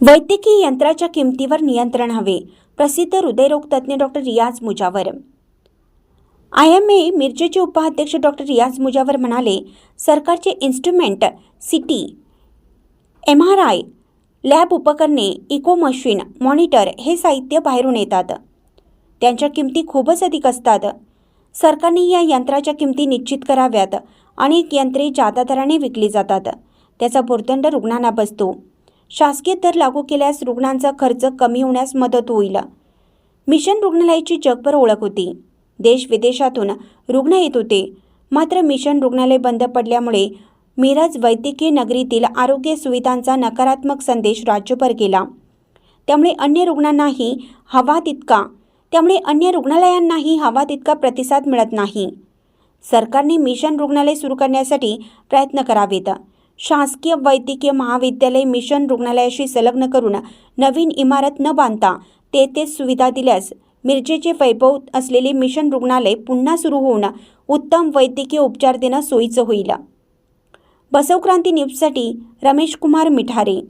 वैद्यकीय यंत्राच्या किमतीवर नियंत्रण हवे. प्रसिद्ध हृदयरोग तज्ज्ञ doctor Riyaz Mujawar. I M A मिरजेचे उपाध्यक्ष डॉक्टर रियाज मुजावर म्हणाले सरकारचे instrument CT M R I lab उपकरणे इको मशीन मॉनिटर हे साहित्य बाहेरून येतात. त्यांच्या किमती खूपच अधिक असतात. सरकारने या यंत्राच्या किमती निश्चित कराव्यात. अनेक यंत्रे जादा दराने विकली जातात. त्याचा भुर्दंड रुग्णांना बसतो. शासकीय दर लागू केल्यास रुग्णांचा खर्च कमी होण्यास मदत होईल. मिशन रुग्णालयाची जगभर ओळख होती. देश विदेशातून रुग्ण येत होते. मात्र मिशन रुग्णालय बंद पडल्यामुळे मिरज वैद्यकीय नगरीतील आरोग्य सुविधांचा नकारात्मक संदेश राज्यभर गेला. त्यामुळे अन्य रुग्णांनाही हवा तितका त्यामुळे अन्य रुग्णालयांनाही हवा तितका प्रतिसाद मिळत नाही. सरकारने मिशन रुग्णालय सुरू करण्यासाठी प्रयत्न करावेत. शासकीय वैद्यकीय महाविद्यालय मिशन रुग्णालयाशी संलग्न करून नवीन इमारत न बांधता तेथे सुविधा दिल्यास मिरजेचे वैभव असलेले मिशन रुग्णालय पुन्हा सुरू होऊन उत्तम वैद्यकीय उपचार देणं सोयीचं होईल. बसवक्रांती न्यूजसाठी रमेश कुमार मिठारे